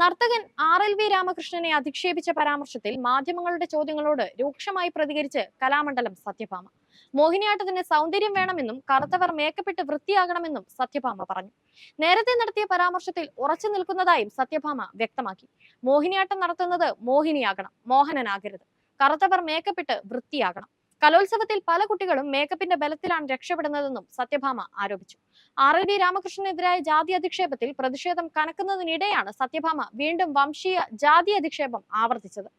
നർത്തകൻ R L V രാമകൃഷ്ണനെ അധിക്ഷേപിച്ച പരാമർശത്തിൽ മാധ്യമങ്ങളുടെ ചോദ്യങ്ങളോട് രൂക്ഷമായി പ്രതികരിച്ച് കലാമണ്ഡലം സത്യഭാമ. മോഹിനിയാട്ടത്തിന് സൗന്ദര്യം വേണമെന്നും കറുത്തവർ മേക്കപ്പെട്ട് വൃത്തിയാകണമെന്നും സത്യഭാമ പറഞ്ഞു. നേരത്തെ നടത്തിയ പരാമർശത്തിൽ ഉറച്ചു നിൽക്കുന്നതായും സത്യഭാമ വ്യക്തമാക്കി. മോഹിനിയാട്ടം നടത്തുന്നത് മോഹിനിയാകണം മോഹനനാകരുത്. കറുത്തവർ മേക്കപ്പെട്ട് വൃത്തിയാകണം. കലോത്സവത്തിൽ പല കുട്ടികളും മേക്കപ്പിന്റെ ബലത്തിലാണ് രക്ഷപ്പെടുന്നതെന്നും സത്യഭാമ ആരോപിച്ചു. ആർ എൽ വി രാമകൃഷ്ണനെതിരായ ജാതി അധിക്ഷേപത്തിൽ പ്രതിഷേധം കനക്കുന്നതിനിടെയാണ് സത്യഭാമ വീണ്ടും വംശീയ ജാതി അധിക്ഷേപം ആവർത്തിച്ചത്.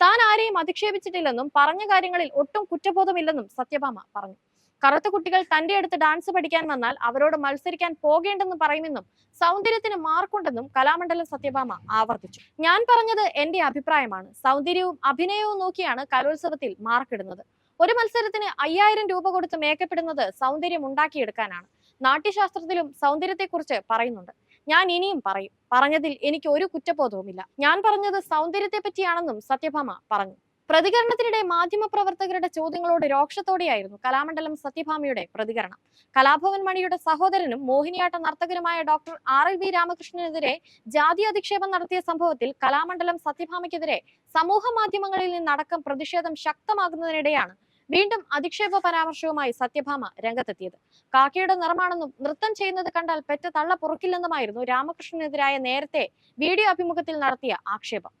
താൻ ആരെയും അധിക്ഷേപിച്ചിട്ടില്ലെന്നും പറഞ്ഞ കാര്യങ്ങളിൽ ഒട്ടും കുറ്റബോധമില്ലെന്നും സത്യഭാമ പറഞ്ഞു. കറുത്ത കുട്ടികൾ തന്റെ അടുത്ത് ഡാൻസ് പഠിക്കാൻ വന്നാൽ അവരോട് മത്സരിക്കാൻ പോകേണ്ടെന്ന് പറയുമെന്നും സൗന്ദര്യത്തിന് മാർക്കുണ്ടെന്നും കലാമണ്ഡലം സത്യഭാമ ആവർത്തിച്ചു. ഞാൻ പറഞ്ഞത് എന്റെ അഭിപ്രായമാണ്. സൗന്ദര്യവും അഭിനയവും നോക്കിയാണ് കലോത്സവത്തിൽ മാർക്കിടുന്നത്. ഒരു മത്സരത്തിന് അയ്യായിരം രൂപ കൊടുത്ത് മേക്കപ്പെടുന്നത് സൗന്ദര്യം ഉണ്ടാക്കിയെടുക്കാനാണ്. നാട്യശാസ്ത്രത്തിലും സൗന്ദര്യത്തെക്കുറിച്ച് പറയുന്നുണ്ട്. ഞാൻ ഇനിയും പറയും. പറഞ്ഞതിൽ എനിക്ക് ഒരു കുറ്റബോധവുമില്ല. ഞാൻ പറഞ്ഞത് സൗന്ദര്യത്തെ പറ്റിയാണെന്നും സത്യഭാമ പറഞ്ഞു. പ്രതികരണത്തിനിടെ മാധ്യമപ്രവർത്തകരുടെ ചോദ്യങ്ങളോട് രോക്ഷത്തോടെയായിരുന്നു കലാമണ്ഡലം സത്യഭാമയുടെ പ്രതികരണം. കലാഭവൻ മണിയുടെ സഹോദരനും മോഹിനിയാട്ട നർത്തകനുമായ ഡോക്ടർ ആർ എൽ വി രാമകൃഷ്ണനെതിരെ ജാതി അധിക്ഷേപം നടത്തിയ സംഭവത്തിൽ കലാമണ്ഡലം സത്യഭാമയ്ക്കെതിരെ സമൂഹ മാധ്യമങ്ങളിൽ നിന്നടക്കം പ്രതിഷേധം ശക്തമാകുന്നതിനിടെയാണ് വീണ്ടും അധിക്ഷേപ പരാമർശവുമായി സത്യഭാമ രംഗത്തെത്തിയത്. കാക്കയുടെ നിറമാണെന്നും നൃത്തം ചെയ്യുന്നത് കണ്ടാൽ പെറ്റ തള്ള പുറക്കില്ലെന്നുമായിരുന്നു രാമകൃഷ്ണനെതിരായ നേരത്തെ വീഡിയോ അഭിമുഖത്തിൽ നടത്തിയ ആക്ഷേപം.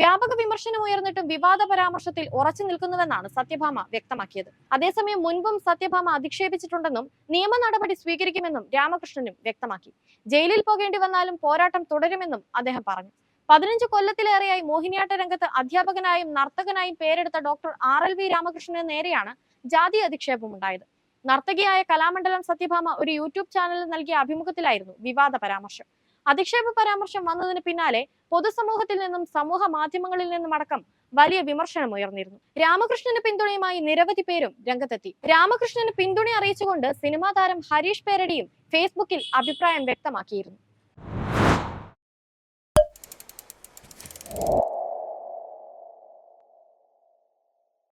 വ്യാപക വിമർശനം ഉയർന്നിട്ടും വിവാദ പരാമർശത്തിൽ ഉറച്ചു നിൽക്കുന്നുവെന്നാണ് സത്യഭാമ വ്യക്തമാക്കിയത്. അതേസമയം മുൻപും സത്യഭാമ അധിക്ഷേപിച്ചിട്ടുണ്ടെന്നും നിയമ നടപടി സ്വീകരിക്കുമെന്നും രാമകൃഷ്ണനും വ്യക്തമാക്കി. ജയിലിൽ പോകേണ്ടി വന്നാലും പോരാട്ടം തുടരുമെന്നും അദ്ദേഹം പറഞ്ഞു. പതിനഞ്ച് കൊല്ലത്തിലേറെയായി മോഹിനിയാട്ട രംഗത്ത് അധ്യാപകനായും നർത്തകനായും പേരെടുത്ത ഡോക്ടർ ആർ എൽ വി രാമകൃഷ്ണന് നേരെയാണ് ജാതി അധിക്ഷേപം ഉണ്ടായത് നർത്തകിയായ കലാമണ്ഡലം സത്യഭാമ ഒരു യൂട്യൂബ് ചാനലിൽ നൽകിയ അഭിമുഖത്തിലായിരുന്നു വിവാദ പരാമർശം. അധിക്ഷേപ പരാമർശം വന്നതിന് പിന്നാലെ പൊതുസമൂഹത്തിൽ നിന്നും സമൂഹ മാധ്യമങ്ങളിൽ നിന്നും അടക്കം വലിയ വിമർശനം ഉയർന്നിരുന്നു. രാമകൃഷ്ണന് പിന്തുണയുമായി നിരവധി പേരും രംഗത്തെത്തി. രാമകൃഷ്ണന് പിന്തുണ അറിയിച്ചുകൊണ്ട് സിനിമാ താരം ഹരീഷ് പേരടിയും ഫേസ്ബുക്കിൽ അഭിപ്രായം വ്യക്തമാക്കിയിരുന്നു.